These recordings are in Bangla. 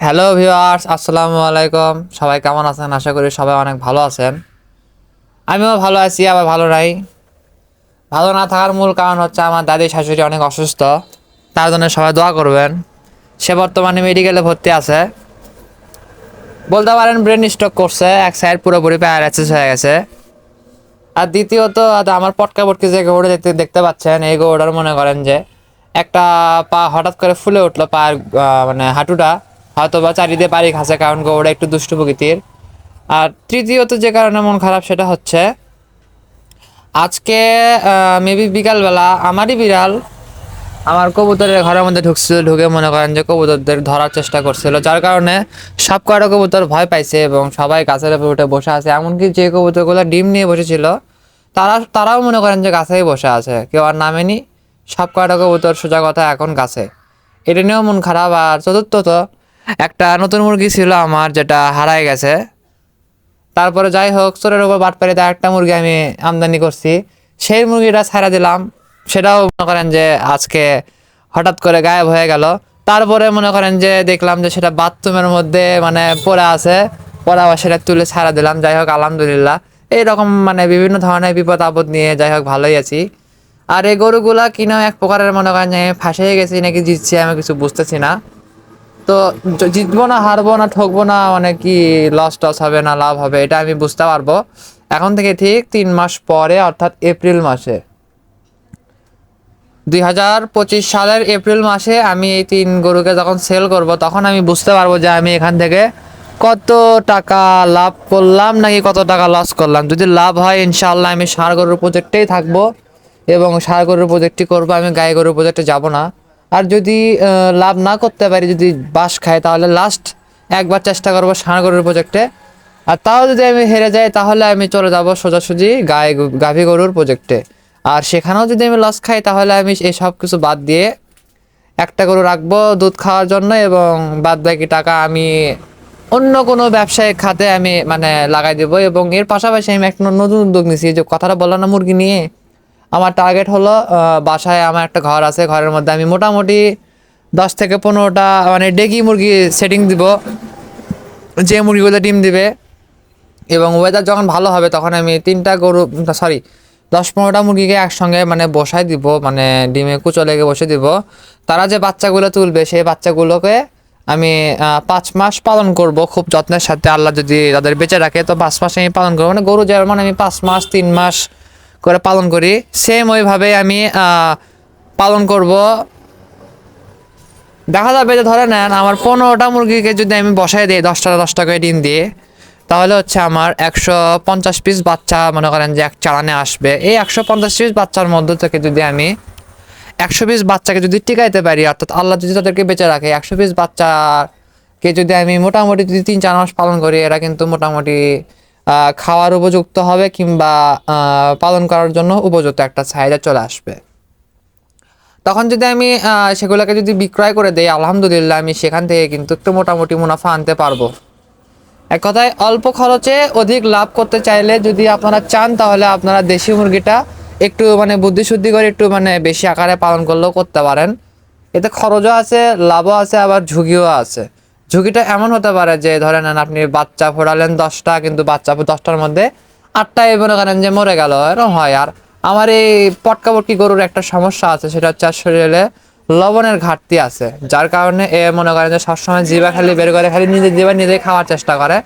হ্যালো ভিউয়ার্স আসসালামু আলাইকুম। সবাই কেমন আছেন? আশা করি সবাই অনেক ভালো আছেন। আমিও ভালো আছি, আবার ভালো নাই। ভালো না থাকার মূল কারণ হচ্ছে আমার দাদি শাশুড়ি অনেক অসুস্থ। তার জন্য সবাই দোয়া করবেন। সে বর্তমানে মেডিকেলে ভর্তি আছে। বলতে পারেন ব্রেন স্ট্রোক করছে, এক সাইড পুরোপুরি প্যারালাইসিস হয়ে গেছে। আর দ্বিতীয়ত আমার পটকা পটকি যে গৌড়ে দেখতে দেখতে পাচ্ছেন, এই গৌড়ার মনে করেন যে একটা পা হঠাৎ করে ফুলে উঠল পায়ের মানে হাঁটুটা। হয়তো বা চারিদিকে বাড়ি খাসে কারণ গৌড়া একটু দুষ্টু প্রকৃতির। আর তৃতীয়ত যে কারণে মন খারাপ সেটা হচ্ছে, আজকে মেবি বিকালবেলা আমারই বিড়াল আমার কবুতরের ঘরের মধ্যে ঢুকছিল, ঢুকে মনে করেন যে কবুতরদের ধরার চেষ্টা করছিল, যার কারণে সব কয়টা কবুতর ভয় পাইছে এবং সবাই গাছের উপর উঠে বসে আছে, এমনকি যে কবুতরগুলো ডিম নিয়ে বসেছিল, তারা, তারাও মনে করেন যে গাছেই বসে আছে, কেউ আর নামেনি, সব কয়টা কবুতর সোজা কথা এখন গাছে। এটা নিয়েও মন খারাপ, আর চতুর্থত একটা নতুন মুরগি ছিল আমার, যেটা হারায় গেছে। তারপরে যাই হোক, চোরের উপর বাট পেরে একটা মুরগি আমি আমদানি করছি। সেই মুরগিটা ছাড়া দিলাম। সেটাও মনে করেন যে আজকে হঠাৎ করে গায়েব হয়ে গেল। তারপরে মনে করেন যে দেখলাম যে সেটা বাথরুমের মধ্যে মানে পড়ে আছে। পরে আবার সেটা তুলে ছাড়া দিলাম। যাই হোক, আলহামদুলিল্লাহ। এইরকম মানে বিভিন্ন ধরনের বিপদ আপদ নিয়ে যাই হোক, ভালোই আছি। আর এই গরুগুলা কিনা এক প্রকারের মনে করেন যে ফাঁসিয়ে গেছি নাকি জিতছি আমি কিছু বুঝতেছি না। তো জিতবো না, হারবো না, ঠকবো না মানে কি লস টস হবে না, লাভ হবে, এটা আমি বুঝতে পারব। এখন থেকে ঠিক তিন মাস পরে, অর্থাৎ এপ্রিল মাসে। দুই হাজার পঁচিশ সালের এপ্রিল মাসে আমি এই তিন গরুকে যখন সেল করব, তখন আমি বুঝতে পারব যে আমি এখান থেকে কত টাকা লাভ করলাম নাকি কত টাকা লস করলাম। যদি লাভ হয় ইনশাল্লাহ আমি সার গরুর প্রজেক্টেই থাকব এবং সার গরুর প্রজেক্টটি করব, আমি গাই গরুর প্রজেক্টে যাব না। আর যদি লাভ না করতে পারি, যদি বাস খাই, তাহলে লাস্ট একবার চেষ্টা করব ষাঁড় গরুর প্রজেক্টে আর তাও যদি আমি হেরে যাই, তাহলে আমি চলে যাব সোজাসুজি গায়ে গাভী গরুর প্রজেক্টে আর সেখানেও যদি আমি লস খাই, তাহলে আমি এই সব কিছু বাদ দিয়ে একটা গরু রাখব দুধ খাওয়ার জন্য এবং বাদ বাকি টাকা আমি অন্য কোনো ব্যবসায়িক খাতে আমি মানে লাগাই দেবো। এবং এর পাশাপাশি আমি একটা নতুন উদ্যোগ নিয়েছি যে কথাটা বললাম না, মুরগি নিয়ে। আমার টার্গেট হলো বাসায় আমার একটা ঘর আছে, ঘরের মধ্যে আমি মোটামুটি দশ থেকে পনেরোটা মানে ডেকি মুরগি সেটিং দিব। যে মুরগিগুলো ডিম দিবে এবং ওয়েদার যখন ভালো হবে তখন আমি তিনটা গরু সরি দশ পনেরোটা মুরগিকে একসঙ্গে মানে বসাই দিব মানে ডিমে কুচো লেগে বসে দিব। তারা যে বাচ্চাগুলো তুলবে, সেই বাচ্চাগুলোকে আমি পাঁচ মাস পালন করব খুব যত্নের সাথে। আল্লাহ যদি তাদের বেঁচে রাখে, তো পাঁচ মাস আমি পালন করব। মানে গরু যেমন আমি পাঁচ মাস, তিন মাস করে পালন করি। সেম ওইভাবে আমি পালন করব। দেখা যাবে যে ধরে নেন আমার পনেরোটা মুরগিকে যদি আমি বসাই দিই দশটা দশটা করে ডিম দিয়ে, তাহলে হচ্ছে আমার একশো পঞ্চাশ পিস বাচ্চা মনে করেন যে এক চালানে আসবে। এই একশো পঞ্চাশ পিস বাচ্চার মধ্য থেকে যদি আমি একশো পিস বাচ্চাকে যদি টিকাইতে পারি, অর্থাৎ আল্লাহ যদি তাদেরকে বেঁচে রাখে, একশো পিস বাচ্চাকে যদি আমি মোটামুটি যদি তিন চার মাস পালন করি, এরা কিন্তু মোটামুটি খাওয়ার উপযুক্ত হবে কিংবা পালন করার জন্য উপযুক্ত একটা চাহিদা চলে আসবে। তখন যদি আমি সেগুলোকে যদি বিক্রয় করে দেই, আলহামদুলিল্লাহ আমি সেখান থেকে কিন্তু একটু মোটামুটি মুনাফা আনতে পারব। এক কথায়, অল্প খরচে অধিক লাভ করতে চাইলে যদি আপনারা চান, তাহলে আপনারা দেশি মুরগিটা একটু মানে বুদ্ধিশুদ্ধি করে একটু মানে বেশি আকারে পালন করলেও করতে পারেন। এতে খরচও আছে, লাভও আছে, আবার ঝুঁকিও আছে। ঝুঁকিটা এমন হতে পারে যে ধরে নেন আপনি বাচ্চা ফোড়ালেন দশটা, কিন্তু বাচ্চা দশটার মধ্যে আটটায় মনে করেন যে মরে গেল, এরকম হয়। আর আমার এই পটকা পটকি গরুর একটা সমস্যা আছে, সেটা হচ্ছে শরীরে লবণের ঘাটতি আছে, যার কারণে এ মনে করেন যে সবসময় জিবা খালি বের করে খালি নিজে জিবা নিজেই খাওয়ার চেষ্টা করে।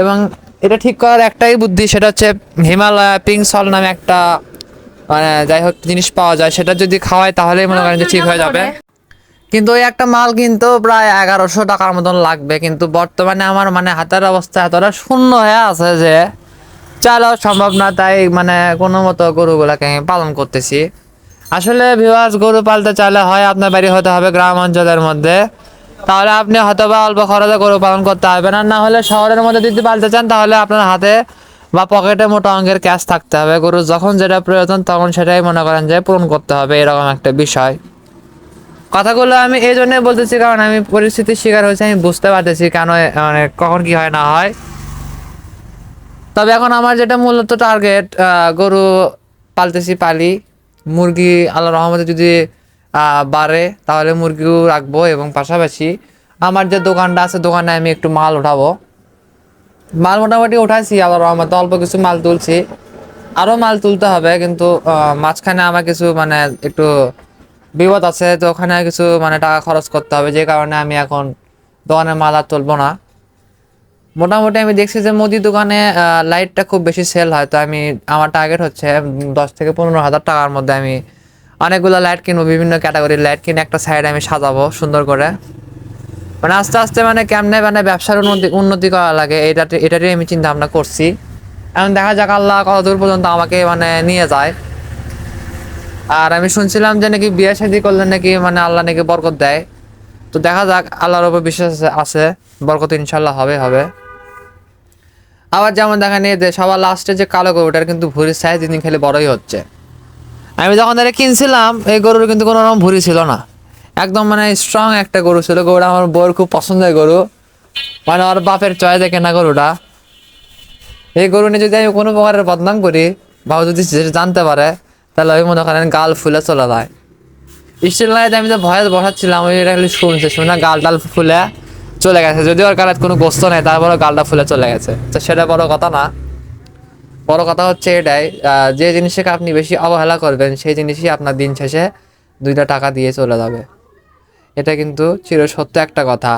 এবং এটা ঠিক করার একটাই বুদ্ধি, সেটা হচ্ছে হিমালয়া পিঙ্ক সল নামে একটা মানে যাই হোক জিনিস পাওয়া যায়, সেটা যদি খাওয়াই তাহলেই মনে করেন যে ঠিক হয়ে যাবে। কিন্তু ওই একটা মাল কিন্তু প্রায় এগারোশো টাকার মতন লাগবে। কিন্তু বর্তমানে আমার মানে হাতের অবস্থা এতটা শূন্য হয়ে আছে যে চালাও সম্ভব না তাই মানে কোনো মতো গরুগুলাকে আমি পালন করতেছি। আসলে ভিউয়ার্স গরু পালতে চাইলে হয় আপনার বাড়ি হতে হবে গ্রাম অঞ্চলের মধ্যে। তাহলে আপনি হয়তো বা অল্প খরচে গরু পালন করতে হবে না না হলে শহরের মধ্যে যদি পালতে চান, তাহলে আপনার হাতে বা পকেটে মোটা অঙ্কের ক্যাশ থাকতে হবে। গরু যখন যেটা প্রয়োজন, তখন সেটাই মনে করেন যে পূরণ করতে হবে, এরকম একটা বিষয়। কথাগুলো আমি এই জন্যই বলতেছি, কারণ আমি পরিস্থিতির শিকার হয়েছি, আমি বুঝতে পারতেছি কেন মানে কখন কি হয় না হয়। তবে এখন আমার যেটা মূলত টার্গেট গরু পালতেছি, পালি। মুরগি আল্লাহ রহমতে যদি বাড়ে, তাহলে মুরগিও রাখব এবং পাশাপাশি আমার যে দোকানটা আছে, দোকানে আমি একটু মাল উঠাবো। মাল মোটামুটি উঠাইছি আবার রহমতে, অল্প কিছু মাল তুলছি। আরও মাল তুলতে হবে, কিন্তু মাঝখানে আমার কিছু মানে একটু বিপদ আছে, তো ওখানে কিছু মানে টাকা খরচ করতে হবে, যে কারণে আমি এখন দোকানের মাল আর তুলবো না। মোটামুটি আমি দেখছি যে মুদি দোকানে লাইটটা খুব বেশি সেল হয়, তো আমি, আমার টার্গেট হচ্ছে দশ থেকে পনেরো হাজার টাকার মধ্যে আমি অনেকগুলো লাইট কিনবো, বিভিন্ন ক্যাটাগরির লাইট কিনে একটা সাইড আমি সাজাবো সুন্দর করে। মানে আস্তে আস্তে মানে কেমনে মানে ব্যবসার উন্নতি উন্নতি করা লাগে, এটা, এটারই আমি চিন্তা ভাবনা করছি। এখন দেখা যাক আল্লাহ কত দূর পর্যন্ত আমাকে মানে নিয়ে যায়। আর আমি শুনছিলাম যে নাকি বিয়ে শাদি করলে নাকি মানে আল্লাহ নাকি বরকত দেয়। তো দেখা যাক, আল্লাহর উপর বিশ্বাস আছে- বরকত ইনশাল্লাহ হবে হবে। আবার যেমন দেখা নিয়ে যে সবার লাস্টে যে কালো গরুটার কিন্তু ভুরির সাইজ দিন খেলে বড়ই হচ্ছে। আমি যখন এটা কিনছিলাম, এই গরুর কিন্তু কোনো রকম ভুরি ছিল না। একদম মানে স্ট্রং একটা গরু ছিল। গরুটা আমার বউর খুব পছন্দের গরু। মানে ওর বাপের চয়েসে কেনা গরুটা। এই গরু নিয়ে যদি আমি কোনো প্রকারের বদনাম করি, বা যদি জানতে পারে তাহলে ওই মনে করেন গাল ফুলে চলে যায়। স্টিল লাইতে আমি যে ভয়ে বসাচ্ছিলাম, ওই এটা শুনছে শুনে গাল টাল ফুলে চলে গেছে। যদি ওর গালে কোনো গোস্ত নেই তারপরে গালটা ফুলে চলে গেছে। তো সেটা বড় কথা না। বড় কথা হচ্ছে এটাই যে জিনিসটাকে আপনি বেশি অবহেলা করবেন, সেই জিনিসই আপনার দিন শেষে দুইটা টাকা দিয়ে চলে যাবে। এটা কিন্তু চিরসত্য একটা কথা।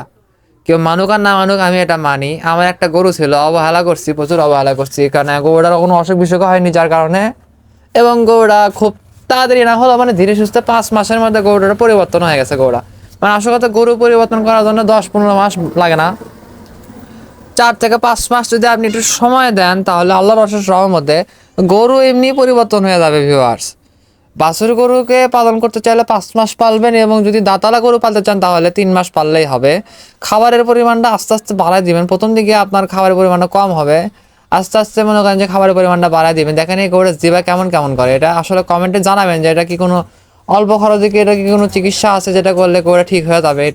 কেউ মানুক আর না মানুক, আমি এটা মানি। আমার একটা গরু ছিল, অবহেলা করছি, প্রচুর অবহেলা করছি। কারণ গরুটার কোনো অসুখ বিসুখ হয়নি, যার কারণে এবং গরুটা খুব তাড়াতাড়ি না হলো মানে ধীরে সুস্থে পাঁচ মাসের মধ্যে গরুটার পরিবর্তন হয়ে গেছে গৌড়া। মানে আসল কথা গরু পরিবর্তন করার জন্য দশ পনেরো মাস লাগে না। চার থেকে পাঁচ মাস যদি আপনি একটু সময় দেন, তাহলে আল্লাহর অশেষ রহমতে গরু এমনি পরিবর্তন হয়ে যাবে ভিউয়ার্স বাছুর গরুকে পালন করতে চাইলে পাঁচ মাস পালবেন এবং যদি দাতালা গরু পালতে চান, তাহলে তিন মাস পাললেই হবে। খাবারের পরিমাণটা আস্তে আস্তে বাড়ায় দিবেন। প্রথম দিকে আপনার খাবারের পরিমাণটা কম হবে। আস্তে আস্তে মনে করেন যে খাবারের পরিমাণটা বাড়ায় দিবেন। দেখেন এই গরুর জিবা কেমন কেমন করে। এটা আসলে কমেন্টে জানাবেন যে এটা কি কোনো অল্প খরচে কি, এটা কি কোনো চিকিৎসা আছে যেটা করলে গরুটা ঠিক হয়ে যাবে?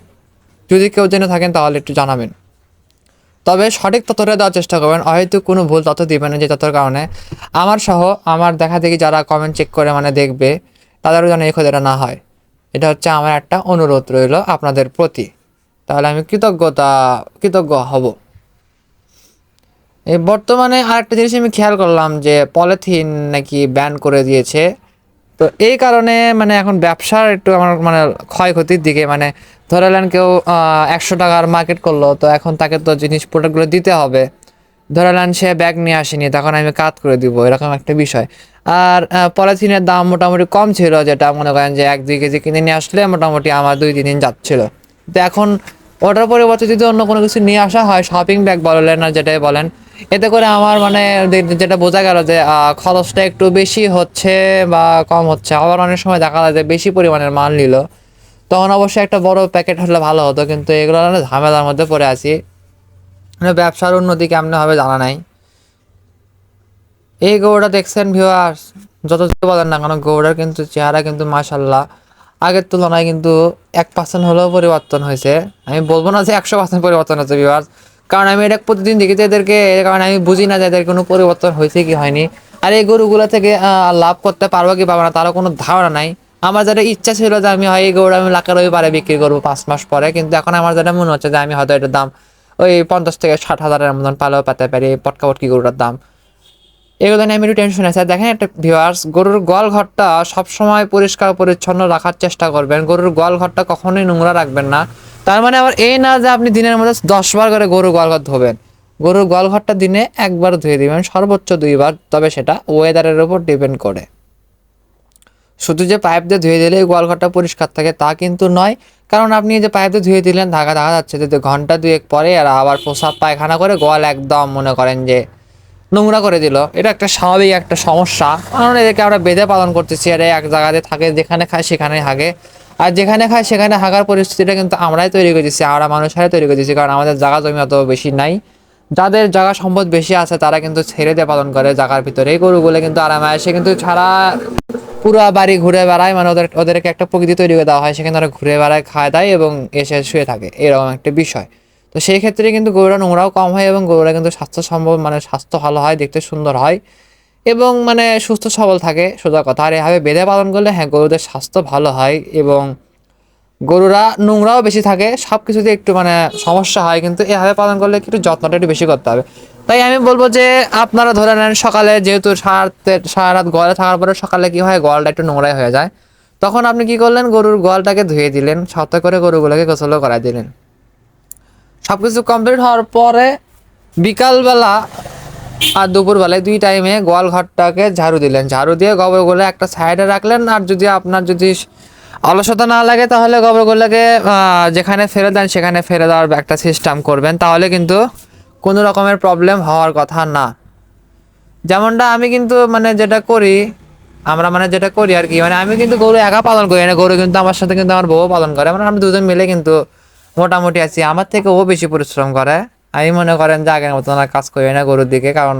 যদি কেউ জেনে থাকেন তাহলে একটু জানাবেন। তবে সঠিক তথ্যটা দেওয়ার চেষ্টা করবেন। হয়তো কোনো ভুল তথ্য দিবেন না যে তথ্যের কারণে। আমার সহ আমার দেখা দেখি যারা কমেন্ট চেক করে মানে দেখবে, তাদেরও যেন এই ক্ষতিটা না হয়। এটা হচ্ছে আমার একটা অনুরোধ রইল আপনাদের প্রতি। তাহলে আমি কৃতজ্ঞতা, কৃতজ্ঞ হব। বর্তমানে আরেকটা জিনিস আমি খেয়াল করলাম যে পলিথিন নাকি ব্যান করে দিয়েছে। তো এই কারণে মানে এখন ব্যবসার একটু আমার মানে ক্ষয়ক্ষতির দিকে মানে ধরে নেন কেউ একশো টাকার মার্কেট করল, তো এখন তাকে তো জিনিস প্রোডাক্টগুলো দিতে হবে। ধরে নেন সে ব্যাগ নিয়ে আসেনি, তখন আমি কাত করে দিব, এরকম একটা বিষয়। আর পলিথিনের দাম মোটামুটি কম ছিল, যেটা মনে করেন যে এক, দুই কেজি কিনে নিয়ে আসলে মোটামুটি আমার দুই, তিন দিন যাচ্ছিল। তো এখন ওটার পরিবর্তে যদি অন্য কোনো কিছু নিয়ে আসা হয় শপিং ব্যাগ বলেন আর যেটাই বলেন এতে করে আমার মানে যেটা বোঝা গেল যে খরচটা একটু বেশি হচ্ছে বা কম হচ্ছে। আবার অনেক সময় দেখা যায় যে বেশি পরিমাণের মাল নিল। তখন অবশ্যই একটা বড় প্যাকেট হলে ভালো হতো, কিন্তু এগুলো ঝামেলার মধ্যে পড়ে আছি। মানে ব্যবসার উন্নতি কেমনে হবে জানা নাই। এই গৌড়া দেখছেন ভিউয়ার্স যত যত বলেন না কেন গৌড়ার কিন্তু চেহারা কিন্তু মাশাল্লাহ আগের তুলনায় কিন্তু এক পার্সেন্ট হলেও পরিবর্তন হয়েছে। আমি বলব না যে একশো পার্সেন্ট পরিবর্তন হয়েছে ভিউয়ার্স কারণ আমি এটা প্রতিদিন দেখি এদেরকে, কারণে আমি বুঝি না যে এদের কোনো পরিবর্তন হয়েছে কি হয়নি। আর এই গরুগুলো থেকে লাভ করতে পারব কি পারব না, তারও কোনো ধারণা নাই। আমার যেটা ইচ্ছা ছিল যে আমি হয় এই গরু আমি লাখের ওই পারে বিক্রি করব পাঁচ মাস পরে, কিন্তু এখন আমার যেটা মনে হচ্ছে যে আমি হয়তো এটার দাম ওই পঞ্চাশ থেকে ষাট হাজারের মতন পালেও পেতে পারি পটকা পটকি গরুটার দাম। এগুলো নিয়ে আমি একটু টেনশন আছে। দেখেন একটা ভিউয়ার্স গরুর গোয়াল ঘরটা সবসময় পরিষ্কার, পরিচ্ছন্ন রাখার চেষ্টা করবেন। গরুর গোয়াল ঘরটা কখনোই নোংরা রাখবেন না। তার মানে আবার এই না যে আপনি দিনের মধ্যে দশ বার করে গরুর গোয়াল ঘর ধোবেন। গরুর গোয়াল ঘরটা দিনে একবার ধুয়ে দিবেন, সর্বোচ্চ দুইবার। তবে সেটা ওয়েদারের উপর ডিপেন্ড করে। শুধু যে পাইপ দিয়ে ধুয়ে দিলে গোয়াল ঘরটা পরিষ্কার থাকে, তা কিন্তু নয়। কারণ আপনি যে পাইপ দিয়ে ধুয়ে দিলেন ধাগা দেখা যাচ্ছে যে ঘণ্টা দুয়েক পরে আর আবার প্রসাব পায়খানা করে গোয়াল একদম মনে করেন যে নোংরা করে দিল। এটা একটা স্বাভাবিক একটা সমস্যা। কারণ এদেরকে আমরা বেঁধে পালন করতেছি আর এক জায়গাতে থাকে, যেখানে খায় সেখানে হাগে। আর যেখানে খায় সেখানে হাগার পরিস্থিতিটা কিন্তু আমরাই তৈরি করে দিচ্ছি আমরা মানুষরাই তৈরি করে দিচ্ছি কারণ আমাদের জায়গা জমি অত বেশি নাই। যাদের জায়গা সম্পদ বেশি আছে, তারা কিন্তু ছেড়ে দিয়ে পালন করে জায়গার ভিতরে। এই গরুগুলো কিন্তু আরামে আসে, কিন্তু ছাড়া পুরো বাড়ি ঘুরে বেড়ায় মানে ওদের ওদেরকে একটা প্রকৃতি তৈরি করে দেওয়া হয় সেখানে ওরা ঘুরে বেড়ায়, খায়, দেয় এবং এসে শুয়ে থাকে। এরকম একটা বিষয়। তো সেই ক্ষেত্রে কিন্তু গরুরা নোংরাও কম হয় এবং গরুরা কিন্তু স্বাস্থ্য সম্ভব মানে স্বাস্থ্য ভালো হয়, দেখতে সুন্দর হয় এবং মানে সুস্থ সবল থাকে, সোজা কথা। আর এভাবে বেঁধে পালন করলে হ্যাঁ গরুদের স্বাস্থ্য ভালো হয় এবং গরুরা নোংরাও বেশি থাকে সব কিছুতে একটু মানে সমস্যা হয়, কিন্তু এভাবে পালন করলে একটু যত্নটা একটু বেশি করতে হবে। তাই আমি বলব যে আপনারা ধরে নেন সকালে যেহেতু সারা সারা রাত গোয়ালে থাকার পরে সকালে কি হয়, গোয়ালটা একটু নোংরাই হয়ে যায়। তখন আপনি কি করলেন, গরুর গোয়ালটাকে ধুয়ে দিলেন, সাথে করে গরুগুলোকে গোসলও করাই দিলেন। সব কিছু কমপ্লিট হওয়ার পরে বিকালবেলা আর দুপুরবেলায় দুই টাইমে গোয়াল ঘরটাকে ঝাড়ু দিলেন। ঝাড়ু দিয়ে গোবরগুলো একটা সাইডে রাখলেন আর যদি আপনার যদি অলসতা না লাগে তাহলে গোবরগুলোকে যেখানে ফেলে দেন সেখানে ফেলে দেওয়ার একটা সিস্টেম করবেন। তাহলে কিন্তু কোনো রকমের প্রবলেম হওয়ার কথা না। যেমনটা আমি কিন্তু মানে যেটা করি, আমরা মানে যেটা করি আর কি মানে আমি কিন্তু গরু একা পালন করি না, গরু কিন্তু আমার সাথে কিন্তু আমার বউ পালন করে। মানে আমরা দুজন মিলে কিন্তু মোটামুটি আছি। আমার থেকে ও বেশি পরিশ্রম করে। আমি মনে করেন যে আগের মতন আর কাজ করি না গরুর দিকে, কারণ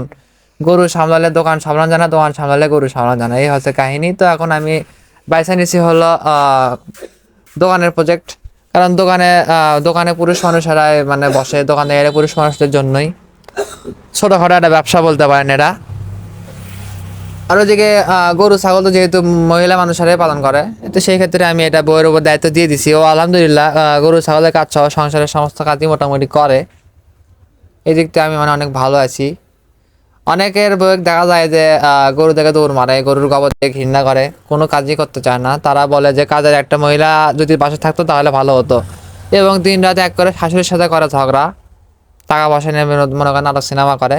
গরু সামলালে দোকান সামলানো জানা, দোকান সামলালে গরু সামলান জানা। এই হচ্ছে কাহিনী। তো এখন আমি বাইসা নিছি হলো দোকানের প্রজেক্ট কারণ দোকানে দোকানে পুরুষ মানুষেরাই মানে বসে দোকানে পুরুষ মানুষদের জন্যই। ছোটোখাটো একটা ব্যবসা বলতে পারেন এরা। আর ওদিকে গরু, ছাগল তো যেহেতু মহিলা মানুষেরাই পালন করে, তো সেই ক্ষেত্রে আমি এটা বইয়ের উপর দায়িত্ব দিয়ে দিছি। ও আলহামদুলিল্লাহ গরু, ছাগলের কাজ সহ সংসারের সমস্ত কাজই মোটামুটি করে। এই দিকটা আমি মানে অনেক ভালো আছি। অনেকের বই দেখা যায় যে গরু থেকে দৌড় মারে, গরুর গোবর দিয়ে ঘৃণা করে, কোনো কাজই করতে চায় না। তারা বলে যে, কাজের একটা মহিলা যদি পাশে থাকতো তাহলে ভালো হতো। এবং দিন রাত এক করে শাশুড়ির সাথে করে ঝগড়া, টাকা পয়সা নিয়ে মনে করেন আরও সিনেমা করে।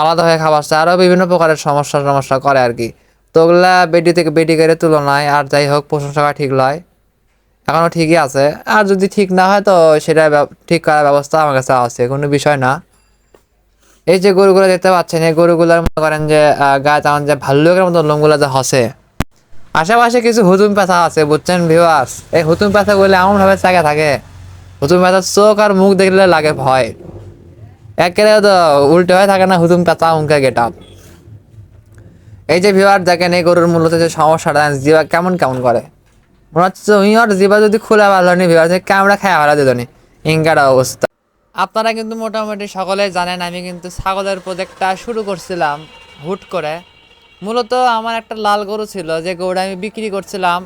আলাদা হয়ে খাবার চায়। আরও বিভিন্ন প্রকারের সমস্যা সমস্যা করে আর কি। তো ওগুলা বেডি থেকে বেডি করে তুলনায় আর যাই হোক প্রশংসা ঠিক নয় এখনও ঠিকই আছে। আর যদি ঠিক না হয় তো সেটা ঠিক করার ব্যবস্থা আমার কাছে আছে, কোনো বিষয় না। এই যে গরুগুলো দেখতে পাচ্ছেন, এই গরুগুলোর মনে করেন যে গায়ে তেমন যে ভাল্লুকের মতো লোমগুলো যে হসে। আশেপাশে কিছু হুতুম পেঁচা আছে, বুঝছেন ভিউয়ার্স এই হুতুম পেঁচাগুলো এমন ভাবে চাকে থাকে। হুতুম পেঁচার চোখ আর মুখ দেখলে লাগে ভয়। তো উল্টে হয়ে থাকে না হুতুম পেঁচা এই যে ভিউয়ার দেখেন, এই গরুর মূলত যে সমস্যাটা, জিবা কেমন কেমন করে? মনে হচ্ছে উইয়ার জিবা যদি ভালো নি ভিউয়ার ক্যামেরা খায় ভালো দিত নি? অবস্থা। আপনারা কিন্তু মোটামুটি সকলে জানেন, আমি কিন্তু ছাগলের প্রজেক্টটা শুরু করছিলাম হুট করে। মূলত আমার একটা লাল গরু ছিল, যে গরুটা আমি বিক্রি করছিলাম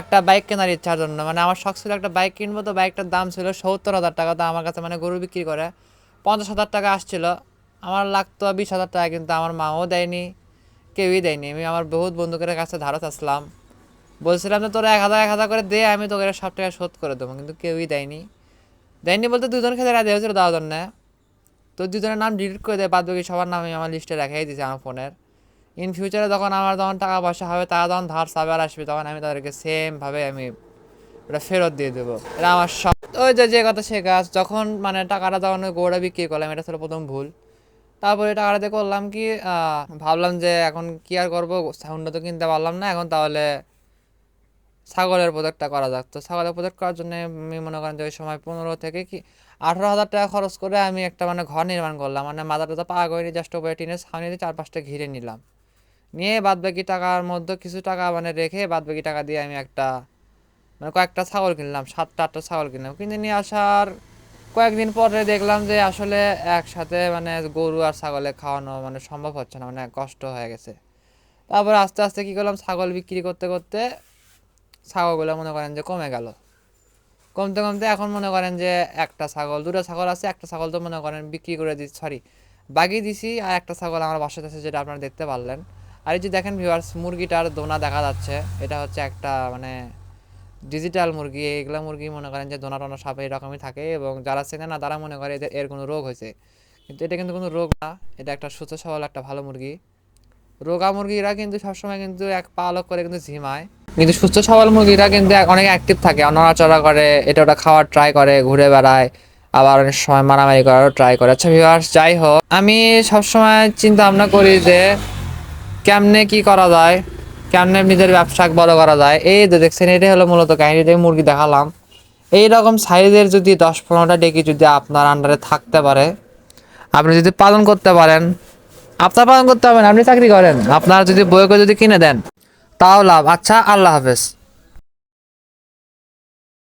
একটা বাইক কেনার ইচ্ছার জন্য। মানে আমার শখ ছিল একটা বাইক কিনবো, তো বাইকটার দাম ছিল সত্তর হাজার টাকা, তো আমার কাছে মানে গরু বিক্রি করে পঞ্চাশ হাজার টাকা আসছিল। আমার লাগতো বিশ হাজার টাকা, কিন্তু আমার মাও দেয়নি, কেউই দেয়নি। আমি আমার বহুত বন্ধুকের কাছে ধারত আসলাম। বলছিলাম যে, তোরা এক হাজার এক হাজার করে দে, আমি তোকে সব টাকা শোধ করে দেবো। কিন্তু কেউই দেয়নি। দেয়নি বলতে দুজন খেতে রাজি হয়েছিল দেওয়ার জন্য। তো দুজনের নাম ডিলিট করে দেয় বাদ বাকি সবার নাম আমি আমার লিস্টে রেখেই দিয়েছি আমার ফোনের। ইন ফিউচারে যখন আমার যখন টাকা পয়সা হবে, তারা যখন ধার সাবার আসবে, তখন আমি তাদেরকে সেমভাবে আমি ওটা ফেরত দিয়ে দেবো। এটা আমার সব ওই যে যে কথা সে কাজ, যখন মানে টাকাটা ওই গৌড়া বিক্রি করলাম, এটা ছিল প্রথম ভুল। তারপরে টাকাটা দিয়ে করলাম কি ভাবলাম যে এখন কি আর করব, সাউন্ডটা তো কিনতে পারলাম না, এখন তাহলে ছাগলের প্রজেক্টটা করা যাক। তো ছাগলের প্রজেক্ট করার জন্য আমি মনে করেন যে ওই সময় পনেরো থেকে কি, আঠারো হাজার টাকা খরচ করে আমি একটা মানে ঘর নির্মাণ করলাম। মানে মাথাটা তো পা করে জাস্ট উপরে টিনের ছাউনি দিয়ে চার পাঁচটা ঘিরে নিলাম। নিয়ে বাদ বাকি টাকার মধ্যে কিছু টাকা মানে রেখে বাদ বাকি টাকা দিয়ে আমি একটা মানে কয়েকটা ছাগল কিনলাম, সাতটা আটটা ছাগল কিনলাম। কিনে নিয়ে আসার কয়েকদিন পরে দেখলাম যে আসলে একসাথে মানে গরু আর ছাগলে খাওয়ানো মানে সম্ভব হচ্ছে না মানে কষ্ট হয়ে গেছে। তারপর আস্তে আস্তে কী করলাম, ছাগল বিক্রি করতে করতে ছাগলগুলো মনে করেন যে কমে গেল। কমতে কমতে এখন মনে করেন যে একটা ছাগল, দুটো ছাগল আছে, একটা ছাগল তো মনে করেন বিক্রি করে দিচ্ছি সরি বাকি দিছি আর একটা ছাগল আমার বাসাতে আছে যেটা আপনারা দেখতে পারলেন। আর এই যে দেখেন ভিউয়ার্স মুরগিটার দোনা দেখা যাচ্ছে, এটা হচ্ছে একটা মানে ডিজিটাল মুরগি, এগুলো মুরগি মনে করেন যে দোনা টোনা সাপ এরকমই থাকে এবং যারা চেনে না তারা মনে করে এদের, এর কোনো রোগ হয়েছে। কিন্তু এটা কিন্তু কোনো রোগ না, এটা একটা সুস্থ সবল একটা ভালো মুরগি। রোগা মুরগিরা কিন্তু সবসময় কিন্তু এক পালক করে কিন্তু ঝিমায়। কিন্তু সুস্থ সবল মুরগিরা কিন্তু অনেক অ্যাক্টিভ থাকে, নড়াচড়া করে, এটা ওটা খাওয়ার ট্রাই করে, ঘুরে বেড়ায়, আবার অনেক সময় মারামারি করারও ট্রাই করে। আচ্ছা ভিউয়ার্স যাই হোক, আমি সবসময় চিন্তা ভাবনা করি যে কেমনে কি করা যায়। কেমনে নিজের ব্যবসা বড় করা যায়? এই যে দেখছেন, এটাই হলো মূলত কাহিনী যে মুরগি দেখালাম। এই রকম সাইজের যদি দশ পনেরোটা ডেকি যদি আপনার আন্ডারে থাকতে পারে, আপনি যদি পালন করতে পারেন, আপনার পালন করতে পারেন আপনি চাকরি করেন। আপনার যদি বইকে যদি কিনে দেন, তাও লাভ। আচ্ছা আল্লাহ হাফেজ।